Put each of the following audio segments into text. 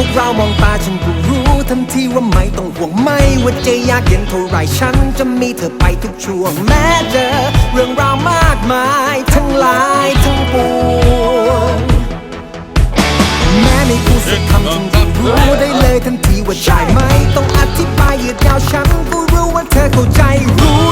วกเรามองตาฉันก็รู้ทันทีว่าไม่ต้องห่วงไม่ว่าจะยากเย็นเท่าไรฉันจะมีเธอไปทุกช่วงแม้เจอเรื่องราวมากมายทั้งหลายทั้งปวงแม้ไม่พูดสักคำฉันก็รู้ได้เลยทันทีว่าใจไหมต้องอธิบายยืดยาวฉันก็รู้ว่าเธอเข้าใจรู้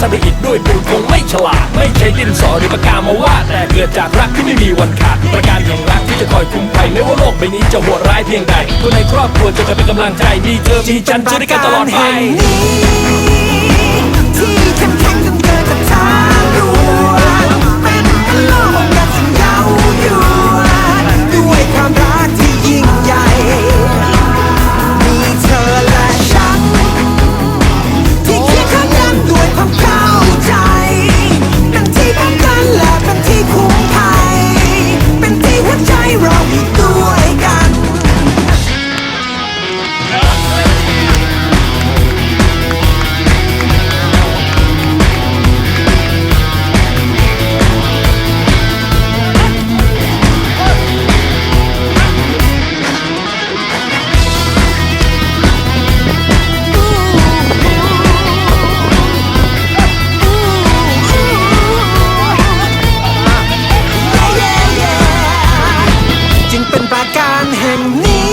สมาร์ทสร้างด้วยอิฐด้วยปูนคงไม่ฉลาด ไม่ใช่ดินสอหรือปากกามาวาดแต่เกิดจากรักที่ไม่มีวันขาดประการแห่งรักที่จะคอยคุ้มภัยไม่ว่าโลกใบนี้จะโหดร้ายเพียงใดคนในครอบครัวจะคอยเป็นกำลังใจมีเธอมีฉันจะด้วยกันตลอดไป ป็นประการแห่งนี้